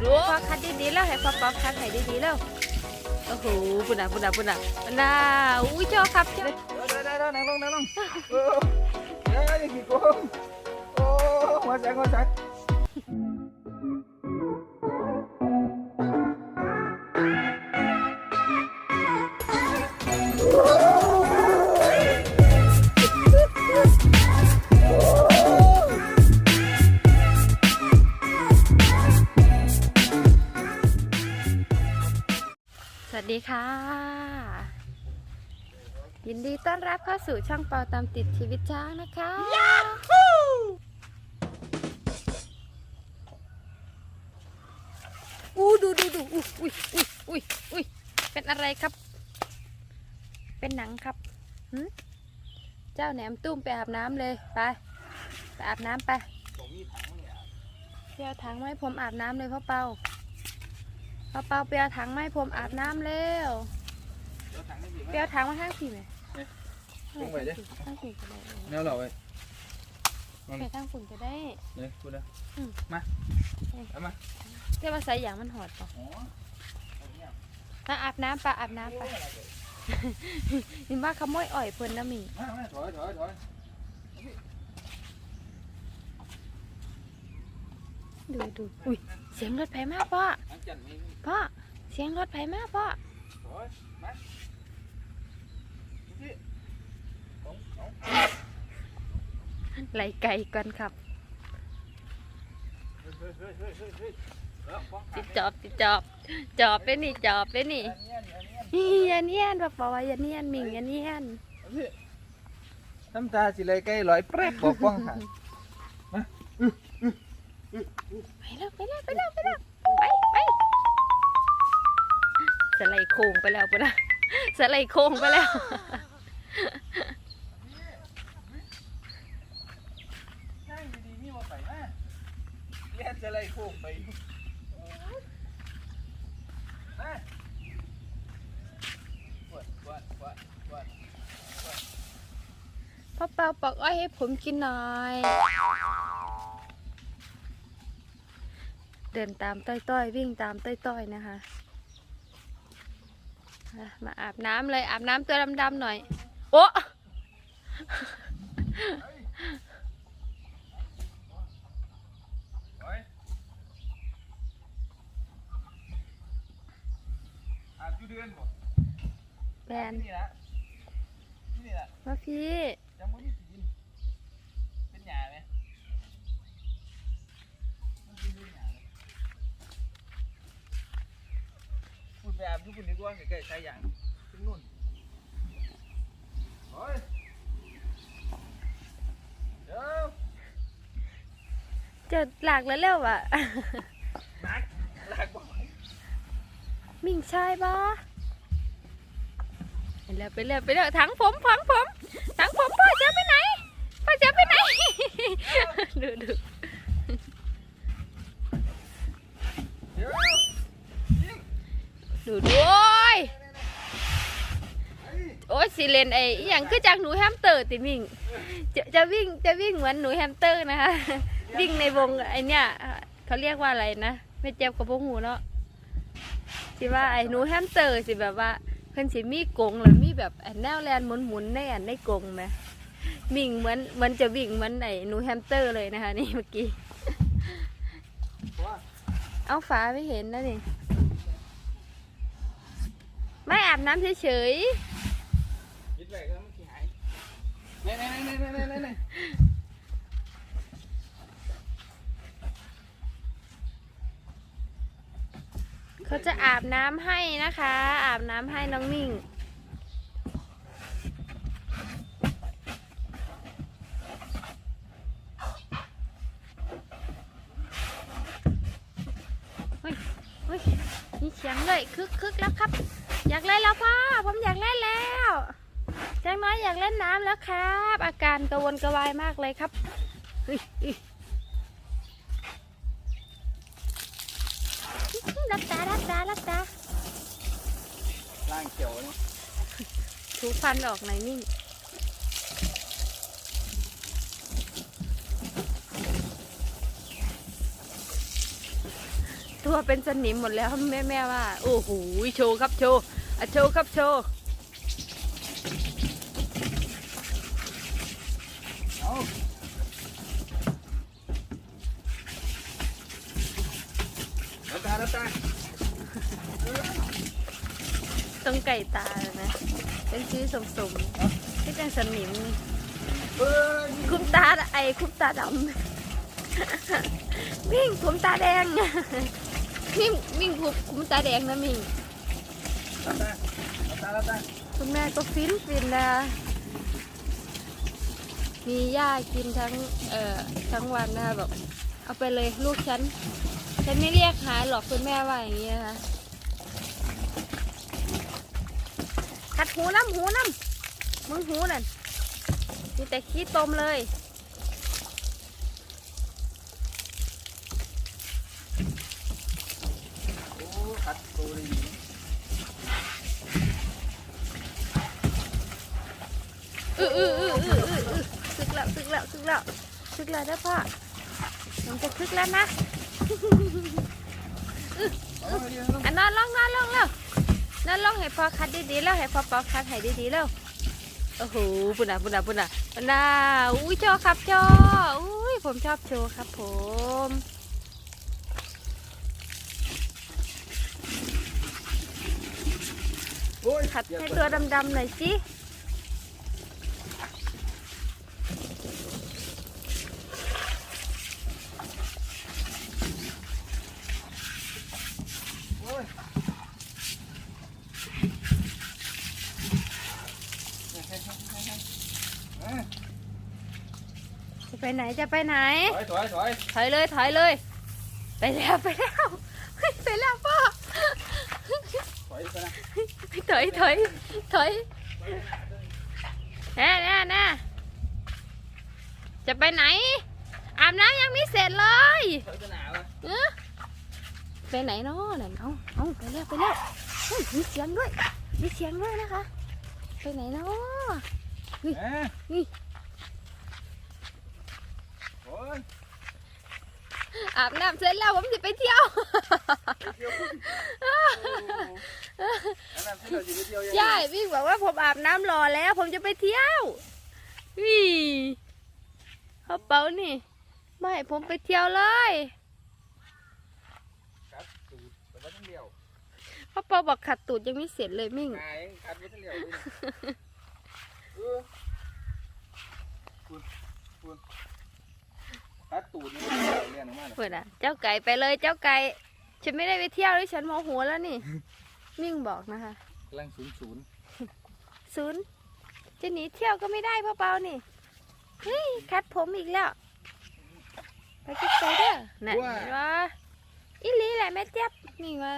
ดูพอคัดดีๆแล้วให้พอป๊อปคัดให้ดีๆแล้วโอ้โหปุ่นอะปุ่นอะปุ่นอะน่าอุ้ยเจ้าครับเจ้าได้ได้ได้นั่งลงนั่งลงเฮ้ยขี้โกงโอ้หัวแสงหัวแสง วัสดีค่ะ ยินดีต้อนรับเข้าสู่ช่องเปาตามติดชีวิตช้างนะคะอู้ดูดูดูอุ้ยอุ้ยอุ้ยอุ้ยเป็นอะไรครับ เป็นหนังครับหึเจ้าแหนมตุ้มไปอาบน้ำเลยไปไปอาบน้ำไปผมมีถังเนี่ยเปียวถังมาให้ผมอาบน้ำเลยพ่อเปา พ่อเปาเปียวถังมาให้ผมอาบน้ำเร็วเดี๋ยวถังนี่ดีไหมเปียวถังมาข้างผีไหมลงไปดิข้างผีก็ได้แนวเราไว้เปียวทั้งฝุ่นก็ได้เนี่ยพูดนะอืมมาเอามาเรียกว่าใส่อย่างมันหอดป่ะอ๋อมาอาบน้ำปะอาบน้ำปะนี่ว่าขโมยอ่อยเพิ่นนะหมิงมามาถอยถอยถอย ดูดูอุ้ยเสียงรถไฟมากพ่อพ่อเสียงรถไฟมากพ่อไหลไก่ก่อนครับจิจอบจิจอบ จอบไปนี่จอบไปนี่อันนี้ยอันเนียนเนี้ยนี่อย่าเนียนพ่อบอกว่าย่าเนียนมิงย่าเนียนน้ำตาสิเลยใกล้ลอยแปรบบอกป้องหัน ไปแล้วไปแล้วไปแล้วไปแล้วไปไปสไลด์โค้งไปแล้วปะนะสไลด์โค้งไปแล้วนั่งดีๆมีว่าไปมาเรียนจะไล่โค้งไปมาปวดปวดปวดปวดพ่อเปาปอกอ้อยให้ผมกินหน่อย เดินตามต้อยๆ วิ่งตามต้อยๆนะคะอะมาอาบน้ำเลยอาบน้ำตัวดำๆหน่อย โอ้โอ้ยอาบอยู่เดือนบ่แบนที่นี่ละที่นี่ละมาพี่ยังไม่มีสีนเป็นหยาไหมมันเป็นหยาเลยคุณ ไปอาบทุกคนดีกว่าใกล้ๆชายอย่างเป็นนุ่นโอ้ยเดี๋ยวจะหลากแล้วเร็วอะนักลากบ่อยมิ่งชายบอไปแล้วไปแล้วไปแล้วถังผมถังผมถังผมพ่อจะไปไหนพ่อจะไปไหน ดูดู เลนไอ้อย่างคือจากหนูแฮมสเตอร์ติมิ่งจะจะวิ่งจะวิ่งเหมือนหนูแฮมสเตอร์นะคะ วิ่งในวงไอเนี่ยเขาเรียกว่าอะไรนะไม่เจ็บกับพวกหูเนาะสิว่าไอ้หนูแฮมสเตอร์สิแบบว่าเพิ่นสิมีกงแล้วมีแบบไอ้แนวแลนหมุนๆในอันในกงไหมวิ่งเหมือนเหมือนจะวิ่งเหมือนไอ้หนูแฮมสเตอร์เลยนะคะนี่เมื่อกี้เอาฝาไม่เห็นนะนี่ไม่อาบน้ำเฉยคิ ไหนไหนไหนไหนไหนไหนไหนเขาจะอาบน้ำให้นะคะ อาบน้ำให้น้องมิ่ง เฮ้ยเฮ้ยมีเสียงเลยคึกคึกแล้วครับ อยากเล่นแล้วพ่อ ผมอยากเล่นแล้ว แจ้งน้อยอยากเล่นน้ำแล้วครับ อาการกระวนกระวายมากเลยครับเฮ้ยเฮ้ยรับตารับตารับตาล่างเขียวนี่ถูฟันออกหน่อยนิ่งถูทั่วเป็นสนิมหมดแล้วแม่แม่ว่า โอ้โหโชว์ครับโชว์อะโชว์ครับโชว์ เอาตาตาต้องไก่ตาเลยนะเป็นชื่อสมสมที่จังสนิม เออคุ้มตาไอ้คุ้มตาดำ มิ่งคุ้มตาแดง มิ่งมิ่งคุ้มคุ้มตาแดงนะมิ่งแล้วตาตาตา คุณแม่ก็ฟินฟินนะ มีหญ้ากินทั้งเอ่อทั้งวันนะคะแบบเอาไปเลยลูกฉัน ฉันไม่เรียกหาหรอกคุณแม่ว่าอย่างนี้นะคะขัดหูน้ำหูน้ำมึงหูนั่นมีแต่ขี้ตมเลยโอ้ขัดตัวเลยอืออืออืออือ อืออือซึกแล้วซึกแล้วซึกแล้วซึกแล้วได้อพ่อมันจะซึกแล้วนะเอาไปเดี๋ยวอันนอนลงนอนลงแล้วนอนลงให้พ่อคัดดีๆแล้วให้พ่อเป่าคัดให้ดีๆแล้วโอ้โหปุ่นอะปุ่นอะปุ่นอะปุ่นอะอุ้ยโชว์ครับโชว์อุ้ยผมชอบโชว์ครับผมโอ้ยขัดให้ตัวดำๆหน่อยสิ โอ้ยเอ้ย จะ ไปไหนจะไปไหน ถอยถอยถอยถอยเลยถอยเลย ไปแล้วไปแล้วเฮ้ยไปแล้วพ่อถอยไปนะถอยถอยถอยแน่แน่แน่จะไปไหน อาบน้ำยังไม่เสร็จเลยถอยไปหนาวะเอ้อไปไหนเนาะนั่นเอาเอาไปแล้วไปแล้วเฮ้ยมีเสียงด้วยมีเสียงด้วยนะคะ ไปไหนเนาะเอ้ยนี่ โอ้ย อาบน้ำเสร็จแล้วผมจะไปเที่ยวเดี๋ยวอันนั้นที่เราจะไปเที่ยวยังไงใช่วิ่งบอกว่าผมอาบน้ำรอแล้ว ผมจะไปเที่ยววี่เขาเป๋านี่ไม่ให้ผมไปเที่ยวเลยครับตูดไปวัดทั้งเดียวเขาเป๋าบอกขัดตูดยังไม่เสร็จเลยมิ่งนายขัดวัดทั้งเดียวเลยเออคุณคุณขัดตูด นี่เรียนออกมาเลยเพื่อนอะ เจ้าไก่ไปเลยเจ้าไก่ ฉันไม่ได้ไปเที่ยวเลยฉันโมโหแล้วนี่ มิ่งบอกนะคะกำลังศูนย์ศูนย์ศูนย์จะหนีเที่ยวก็ไม่ได้พ่อเปานี่ เฮ้ย คัดผมอีกแล้ว ไปกิ๊กไกเด้อนั่นเห็นว่าอีหลีแหละแม่เจี๊ยบนี่ว่า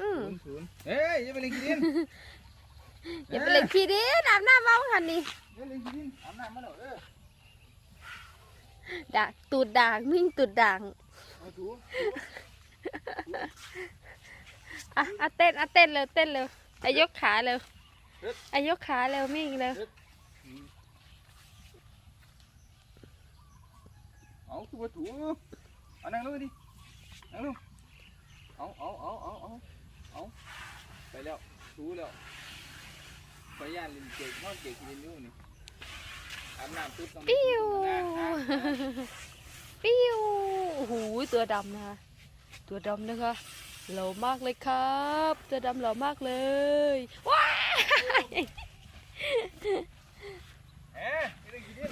อืม ศูนย์ศูนย์เฮ้ยอย่าไปเล่นขี้ดินอย่าไปเล่นขี้ดินอาบน้ำเมาคันนี้อย่าเล่นขี้ดินอาบน้ำมาแล้วเออ ด่างตูดด่างมิ่งตูดด่างเอาถูอะอะเต้นอะเต้นเร็วเต้นเร็วอายกขาเร็วอายกขาเร็วมิ่งเร็วเอาคือว่าถูเอานั่งลงดินั่งลงเอาเอาเอาเอาเอาเอาไปแล้วถูแล้วขออนุญาตเลินเก่งนอนเก่งขี้ดินอยู่นี่อาบน้ำ ปุ๊บต้องปิ้วอะอะอะปิ้วโอ้โหตัวดำนะคะตัวดำนะคะหล่อมากเลยครับ ตัวดำหล่อมากเลยว้ายเอ๊ะอย่าเล่นขี้ดิน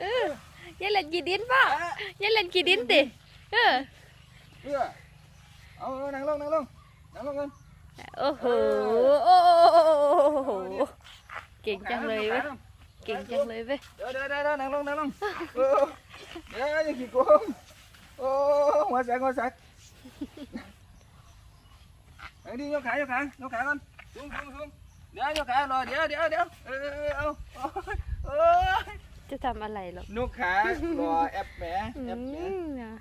เอออย่าเล่นกี่ดินป่ะอย่าเล่นกี่ดินติเออเพื่อเอาเอานั่งลงนั่งลงนั่งลงกันโอ้โหโอ้โหเก่งจังเลยเว้ย เก่งจังเลยเว้ยเดี๋ยวเดี๋ยวเดี๋ยวนั่งลงนั่งลงเออเดี๋ยวอย่าขี้โกงโอ้หัวแสกหัวแสกไอ้ดิยกขายกขายกขาก่อนสูงสูงสูงเดี๋ยวยกขารอเดี๋ยวเดี๋ยวเดี๋ยวเออเอาเอาเออจะทำอะไรหรอกนกขารอแอปแหมอืแอปแหมมนะ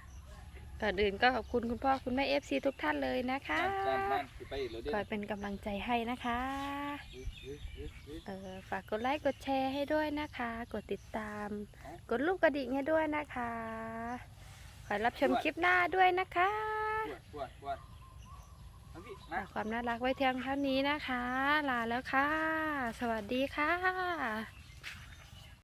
ก่อนอื่นก็ขอบคุณคุณพ่อคุณแม่เอฟซีทุกท่านเลยนะคะบ้านบ้านสิไปอีกแล้วเด้คอยเป็นกำลังใจให้นะคะ เออฝากกดไลค์กดแชร์ให้ด้วยนะคะ กดติดตาม กดลูกกระดิ่งให้ด้วยนะคะ ขอยรับชมคลิปหน้าด้วยนะคะปวดปวดปวดเอาพี่มาฝากความน่ารักไว้เพียงเท่านี้นะคะ ลาแล้วค่ะ สวัสดีค่ะ